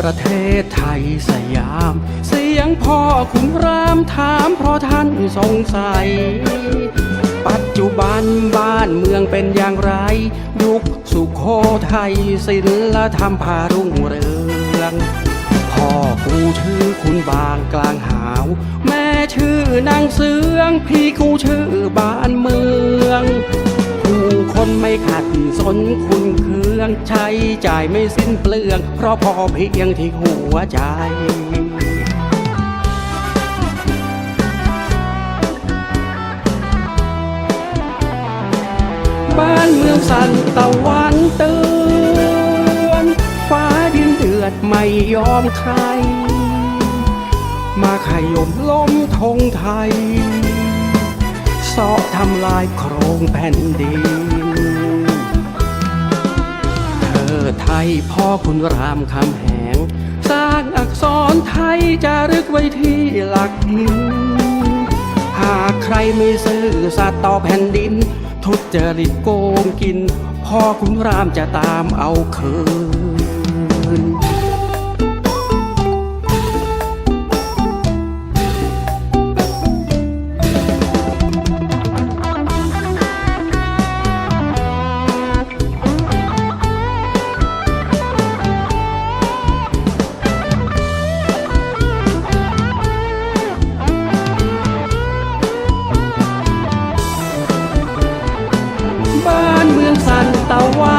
ประเทศไทยสยาม เสียงพ่อขุนรามถามเพราะท่านสงสัย ปัจจุบันบ้านเมืองเป็นอย่างไร ยุคสุขโขทัยศิลธรรมพารุ่งเรืองพ่อกูชื่อคุณบางกลางหาว แม่ชื่อนางเสือง พี่กูชื่อบ้านเมือง นไม่ขัดสนคุณเครื่องใช้จ่ายไม่สิ้นเปลือง เพราะพอเพียงที่หัวใจบ้านเมืองสันตะวันเตือนฟ้าดินเดือดไม่ยอมใคร มาขยมล้มธงไทยเสาะทำลายโครงแผ่นดิน เธอไทยพ่อคุณรามคำแหง สร้างอักษรไทยจะรึกไว้ที่หลักหินหากใครไม่ซื่อสัตย์ต่อแผ่นดิน ทุจริตโกงกิน พ่อคุณรามจะตามเอาคืน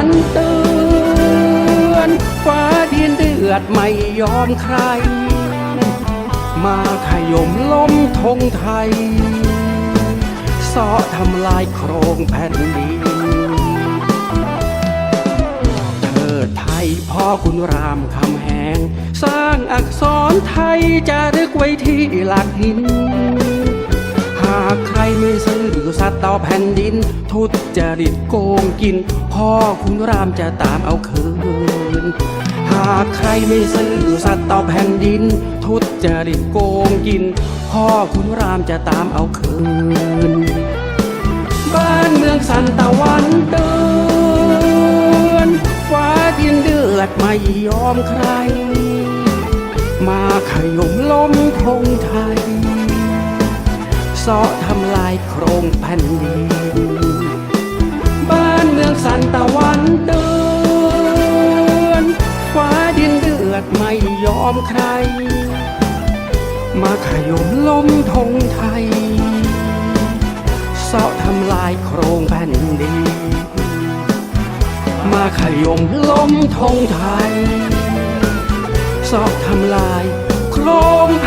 นเตือนฟ้าดินเดือดไม่ยอมใคร มาขยมล้มธงไทยเสาะทำลายโครงแผ่นดินเธอไทยพ่อคุณรามคำแหง สร้างอักษรไทยจะรึกไว้ที่หลักหินากใครไม่ซื่อสัตย์ต่อแผ่นดิน ทุจริตโกงกิน พ่อคุณรามจะตามเอาคืน หากใครไม่ซื่อสัตย์ต่อแผ่นดิน ทุจริตโกงกิน พ่อคุณรามจะตามเอาคืน บ้านเมืองสันตะวันเตือนฟ้าดินเดือดไม่ยอมใคร มาขยมล้มธงไทย เสาะทำลายโครงแผ่นดิน บ้านเมืองสันตะวันเตือนฟ้าดินเดือดไม่ยอมใคร มาขยมล้มธงไทยเสาะทำลายโครงแผ่นดิน มาขยมล้มธงไทยเสาะทำลายโครงแผ่นดิน